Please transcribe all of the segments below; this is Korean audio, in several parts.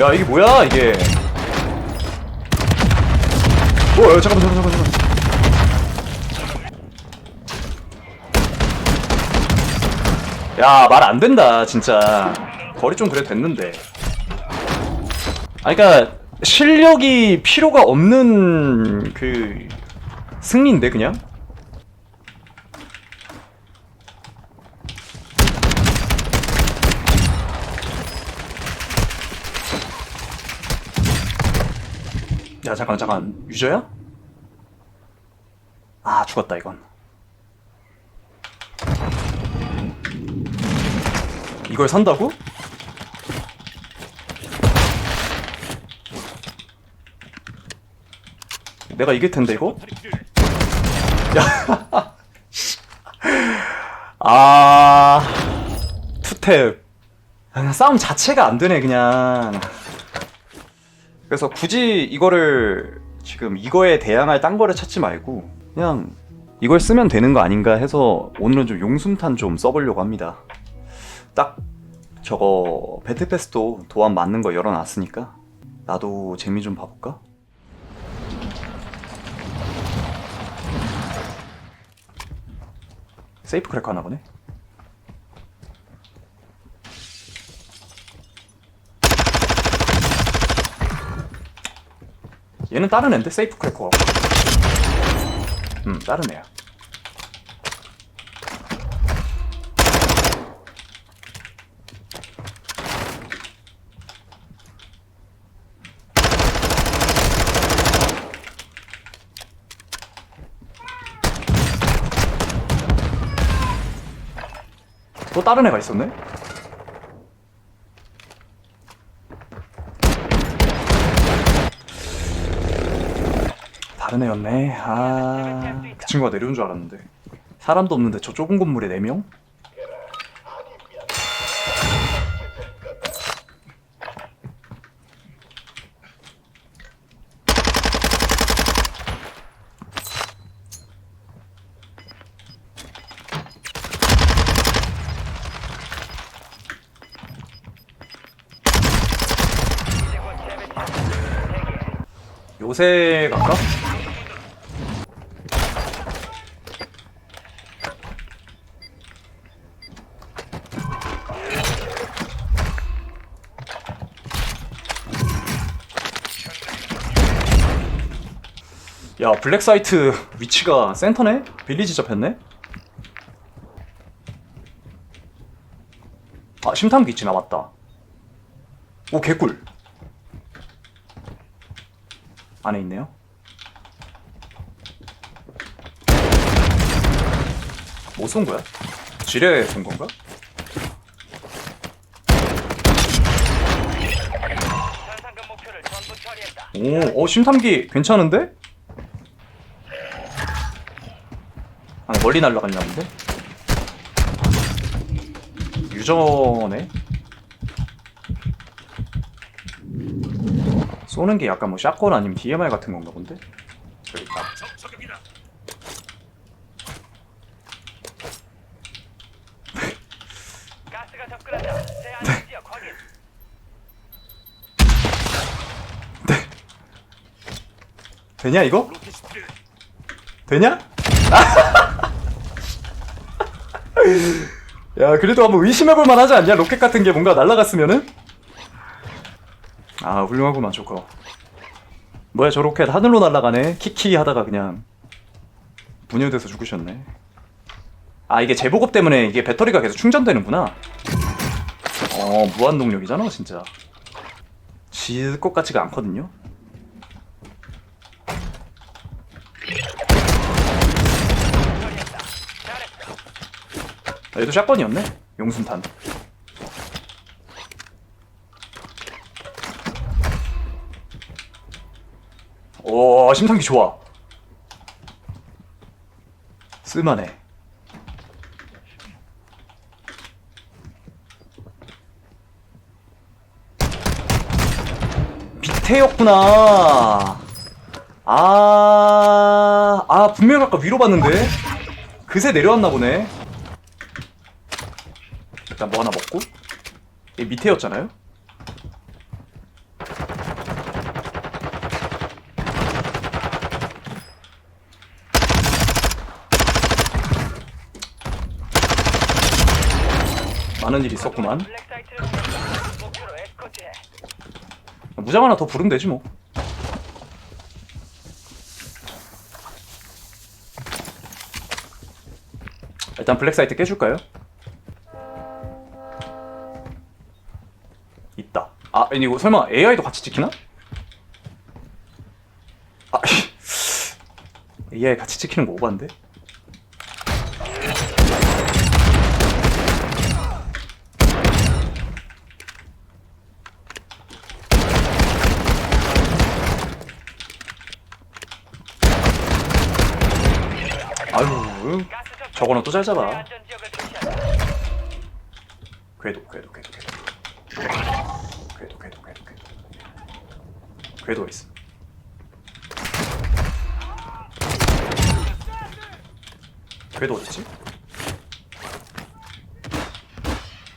야 이게 뭐야 이게? 어 야, 잠깐만 잠깐만 잠깐만 야말 안 된다 진짜. 거리 좀 그래도 됐는데. 아 그니까 실력이 필요가 없는 그 승리인데 그냥 야 잠깐 잠깐 유저야? 아 죽었다 이건 이걸 산다고? 내가 이길 텐데 이거? 야, 아, 투탭. 그냥 싸움 자체가 안 되네 그냥. 그래서 굳이 이거를 지금 이거에 대항할 딴 거를 찾지 말고 그냥 이걸 쓰면 되는 거 아닌가 해서 오늘은 좀 용숨탄 좀 써보려고 합니다. 딱 저거 배틀패스도 도안 맞는 거 열어놨으니까 나도 재미 좀 봐볼까? 세이프 크래커 하나 보네. 얘는 다른 앤데 세이프 크래커. 음, 다른 애야. 또 다른 애가 있었네? 다른 애였네. 아, 그 친구가 내려온 줄 알았는데. 사람도 없는데 저 좁은 건물에 4명? 요새 갈까? 야 블랙사이트 위치가 센터네? 빌리지 잡혔네? 아 심탐기 있지 나왔다 오 개꿀 안에 있네요 뭐 쏜 거야? 지뢰 쏜 건가? 오, 어, 심탐기 괜찮은데? 아, 멀리 날아갔나 본데? 유저네? 쏘는 게 약간 뭐 샷건 아니면 DMR 같은 건가 본데? 저기 있다. 가스가 접근한다. 제한 지역 확인. 되냐 이거? 되냐? 야 그래도 한번 의심해볼 만하지 않냐? 로켓 같은 게 뭔가 날아갔으면은? 아 훌륭하구만 조커. 뭐야 저 로켓 하늘로 날아가네. 키키 하다가 그냥 분열돼서 죽으셨네. 아 이게 재보급 때문에 이게 배터리가 계속 충전되는구나. 어 무한동력이잖아 진짜. 질 것 같지가 않거든요 처리했다. 잘했다. 아, 얘도 샷건이었네? 용순탄. 오, 심상기 좋아. 쓸만해. 밑에였구나. 아, 아, 분명 아까 위로 봤는데? 그새 내려왔나 보네. 일단 뭐 하나 먹고 이 밑에였잖아요? 많은 일이 있었구만 무장 하나 더 부르면 되지 뭐 일단 블랙사이트 깨줄까요? 아, 아니 이거 설마 AI도 같이 찍히나? 아, AI 같이 찍히는 거 오반데? 아유. 저거는 또잘새 잡아. 궤도, 궤도, 궤도, 궤도. 궤도, 궤도, 궤도, 궤도. 궤도 있어. 궤도 어딨지?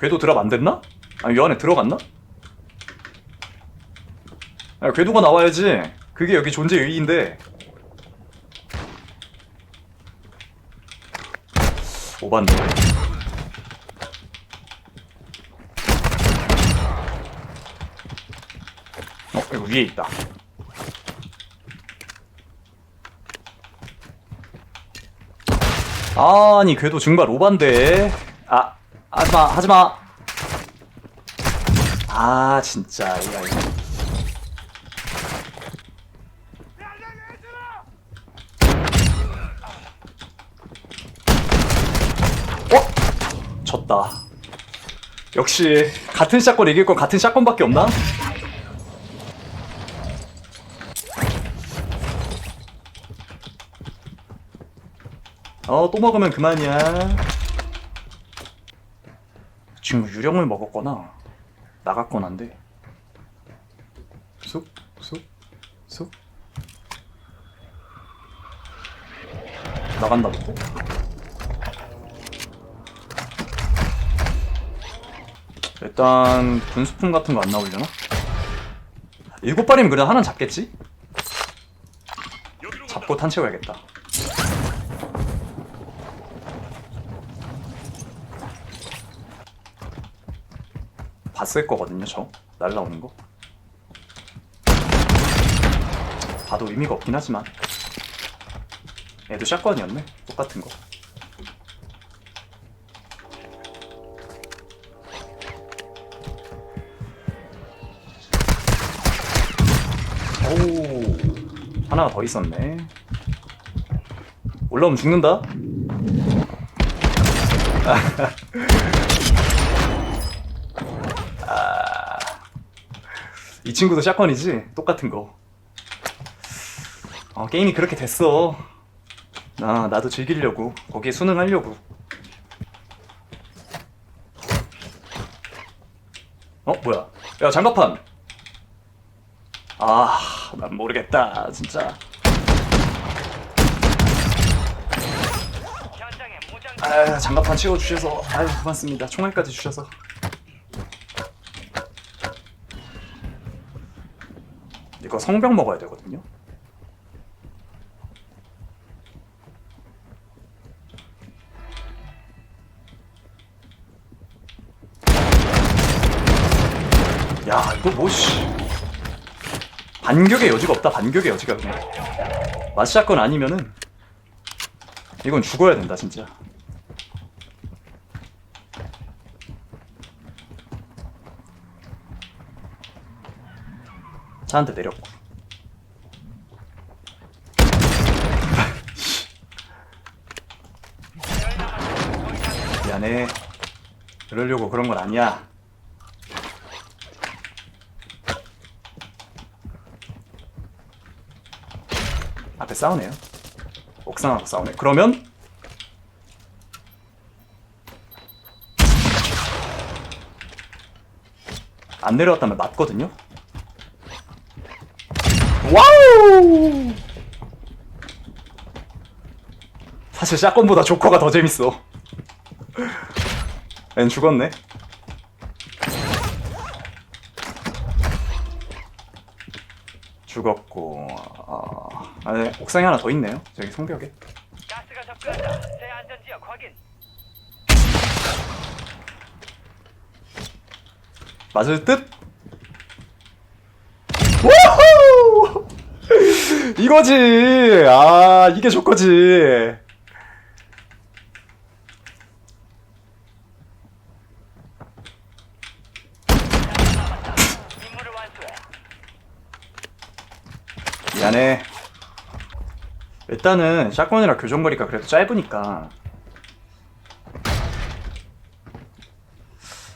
궤도 드랍 안 됐나? 아니, 요 안에 들어갔나? 야, 궤도가 나와야지. 그게 여기 존재 의의인데. 오반데. 어, 이거 위에 있다. 아니, 궤도 증발 오반데. 아, 하지마, 하지마. 아, 진짜, 야, 이거. 어? 졌다. 역시 같은 샷건 이길 건 같은 샷건밖에 없나? 어, 또 먹으면 그만이야. 지금 유령을 먹었거나 나갔거나 한데. 쑥, 쑥, 쑥. 나간다 또. 일단 분수품 같은 거 안 나오려나? 일곱 발이면 그래도 하나는 잡겠지? 잡고 탄 채워야겠다. 봤을 거거든요, 저 날라오는 거. 봐도 의미가 없긴 하지만. 얘도 샷건이었네, 똑같은 거. 오, 하나가 더 있었네. 올라오면 죽는다. 이 친구도 샷건이지? 똑같은 거. 어, 게임이 그렇게 됐어. 나 나도 즐기려고 거기에 순응하려고. 어 뭐야? 야 장갑판. 아, 난 모르겠다, 진짜. 아, 장갑판 채워주셔서, 아유, 고맙습니다. 총알까지 주셔서. 이거 성병 먹어야 되거든요. 야, 이거 뭐, 씨. 반격의 여지가 없다, 반격의 여지가 그냥. 마시아건 아니면은, 이건 죽어야 된다, 진짜. 차 한 대 내렸고. 미안해. 그러려고 그런 건 아니야. 앞에 싸우네요. 옥상하고 싸우네. 그러면 안 내려왔다면 맞거든요. 사실 샷건보다 조커가 더 재밌어. 앤 죽었네. 죽었고, 아, 아, 네, 옥상에 하나 더 있네요. 저기 성벽에. 가스가 접근한다. 새 안전 지역 확인. 맞을 듯? 우후! 이거지! 아, 이게 완수해. 미안해. 일단은 샷건이라 교정거리가 그래도 짧으니까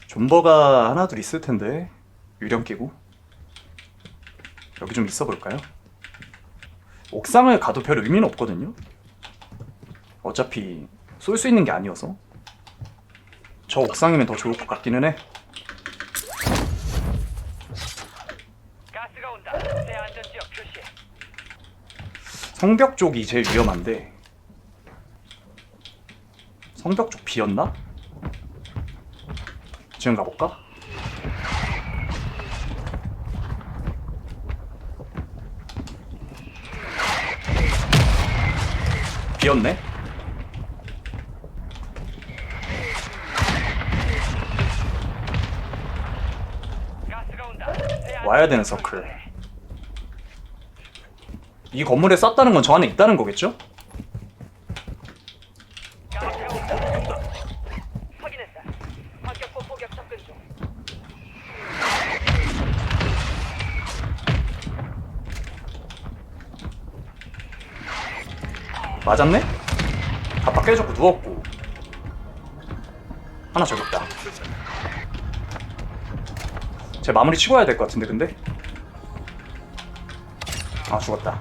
존버가 하나 둘 있을 텐데 유령 끼고 여기 좀 있어 볼까요? 옥상을 가도 별 의미는 없거든요. 어차피 쏠 수 있는 게 아니어서 저 옥상이면 더 좋을 것 같기는 해. 가스가 온다. 새 안전 지역 표시. 성벽 쪽이 제일 위험한데 성벽 쪽 비었나? 지금 가볼까? 비었네? 와야 되는 서클. 이 건물에 쐈다는 건 저 안에 있다는 거겠죠? 맞았네? 아빠 깨졌고 누웠고 하나 있다 제 마무리 치고 와야 될 것 같은데 근데 아 죽었다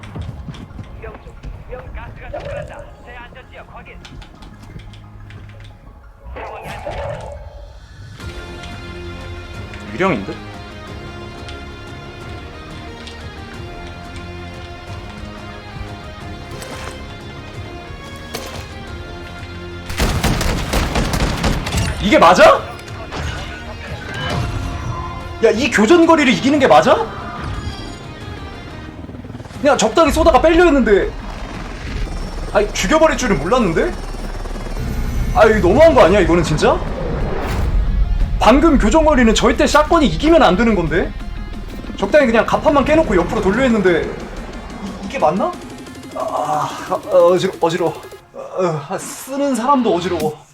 명중. 명 가스가 접근한다. 새 안전 지역 확인. 상황이 안 좋다. 유령인 듯? 이게 맞아? 야, 이 교전거리를 이기는 게 맞아? 그냥 적당히 쏘다가 뺄려 했는데 아니 죽여버릴 줄은 몰랐는데? 아 이거 너무한 거 아니야 이거는 진짜? 방금 교정거리는 절대 샷건이 이기면 안 되는 건데 적당히 그냥 가판만 깨놓고 옆으로 돌려 했는데 이, 이게 맞나? 아, 아 어지러 어지러 워 어, 쓰는 사람도 어지러워